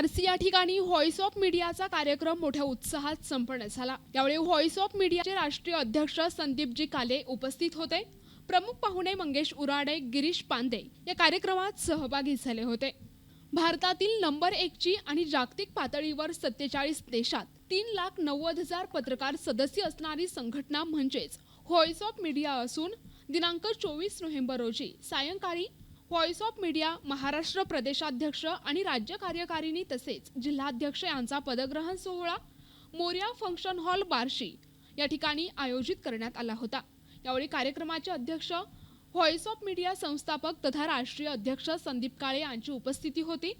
या ठिकाणी voice of मीडियाचा कार्यक्रम मोठ्या उत्साहात संपन्न झाला. यावेळी व्हॉइस ऑफ मीडियाचे राष्ट्रीय अध्यक्ष संदीपजी काले उपस्थित होते. प्रमुख पाहुणे मंगेश उराडे गिरीश पांदे या कार्यक्रमात सहभागी झाले होते. भारतातील नंबर एकची आणि जागतिक पातळीवर सत्तेचाळीस देशात तीन लाख नव्वद हजार पत्रकार सदस्य असणारी संघटना म्हणजेच व्हॉइस ऑफ मीडिया असून दिनांक चोवीस नोव्हेंबर रोजी सायंकाळी व्हॉइस ऑफ मीडिया महाराष्ट्र प्रदेशाध्यक्ष आणि राज्य कार्यकारिणी तसेच जिल्हाध्यक्ष यांचा पदग्रहण सोहळा मोर्या फंक्शन हॉल बार्शी या ठिकाणी आयोजित करण्यात आला होता. यावेळी कार्यक्रमाचे अध्यक्ष व्हॉइस ऑफ मीडिया संस्थापक तथा राष्ट्रीय अध्यक्ष संदीप काळे यांची उपस्थिती होती.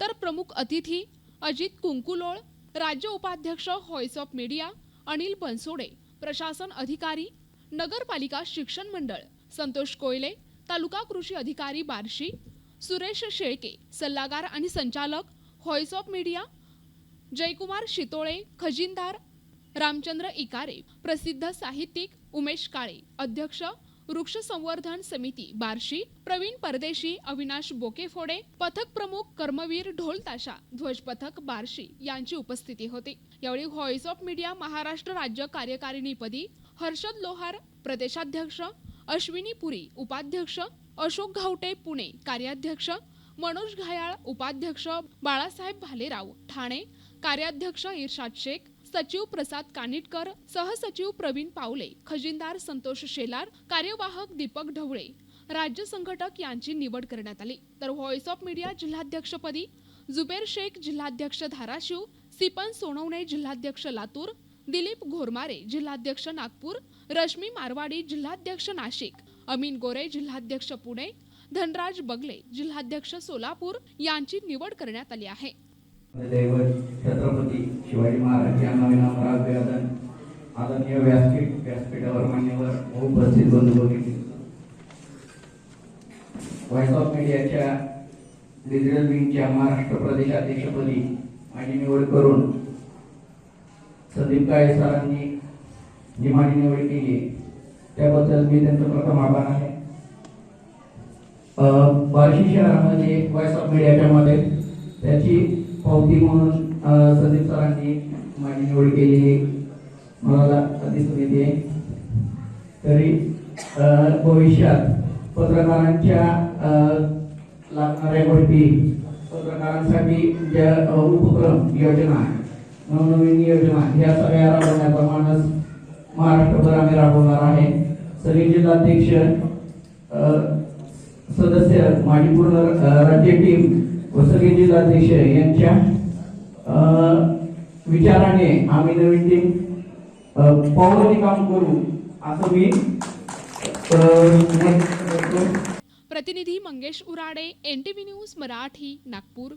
तर प्रमुख अतिथी अजित कुंकुलोळ राज्य उपाध्यक्ष voice of media Anil Bansode प्रशासन अधिकारी नगरपालिका शिक्षण मंडळ संतोष कोयले तालुका कृषी अधिकारी बार्शी सुरेश शेळके सल्लागार आणि संचालक voice of media Jaykumar Shitole खजिनदार Ramchandra Ikare प्रसिद्ध साहित्यिक उमेश काळे अध्यक्ष वृक्ष संवर्धन समिती बार्शी प्रवीण परदेशी अविनाश बोकेफोडे पथक प्रमुख कर्मवीर ढोल ताशा ध्वज पथक बार्शी यांची उपस्थिती होती. यावेळी व्हॉइस ऑफ मीडिया महाराष्ट्र राज्य कार्यकारिणीपदी हर्षद लोहार प्रदेशाध्यक्ष अश्विनी पुरी उपाध्यक्ष. अशोक घावटे पुणे. कार्याध्यक्ष. मनोज घायाळ उपाध्यक्ष. बाळासाहेब भालेराव ठाणे. कार्याध्यक्ष इर्शाद शेख. सचिव प्रसाद कानिटकर. सहसचिव प्रवीण पावले. खजिनदार संतोष शेलार. कार्यवाहक दीपक ढवळे. राज्य संघटक यांची निवड करण्यात आली. तर व्हॉइस ऑफ मीडिया जिल्हाध्यक्षपदी जुबेर शेख जिल्हाध्यक्ष धाराशिव सिपन सोनवणे जिल्हाध्यक्ष लातूर दिलीप घोरमारे जिल्हाध्यक्ष नागपूर रश्मी मारवाडी जिल्हाध्यक्ष नाशिक अमीन गोरे जिल्हाध्यक्ष पुणे धनराज बगले जिल्हाध्यक्ष सोलापूर यांची निवड करण्यात आली आहे. दैवत छत्रपती शिवाजी महाराज यांना विनाम अभिवादन आदरणीय व्यासपीठ व्यासपीठावर मान्यवर उपस्थित बंधू भगिनी. व्हॉइस ऑफ मीडियाच्या डिजिटल विंगच्या महाराष्ट्र प्रदेशाध्यक्षपदी माझी निवड करून संदीप काळे सरांनी जी माझी निवड केली त्याबद्दल मी त्यांचं प्रथम आभार आहे. बार्शी शहरामध्ये व्हॉइस ऑफ मीडियाच्या मध्ये त्याची पावती म्हणून संदीप सरांनी माझी निवड केलेली मला दिसून येते. तरी भविष्यात पत्रकारांच्या लागणाऱ्या गोष्टी पत्रकारांसाठी ज्या उपक्रम योजना नवनवीन योजना या सगळ्या राबवण्याचा मानस महाराष्ट्रभर आम्ही राबवणार आहे. सगळे जिल्हाध्यक्ष सदस्य माझी पूर्ण राज्य टीम व सगळे जिल्हाध्यक्ष यांच्या विचाराने आम्ही नवीन टीम पावलाने काम करू असं मी प्रतिनिधी मंगेश उराडे एनटीव्ही न्यूज मराठी नागपूर.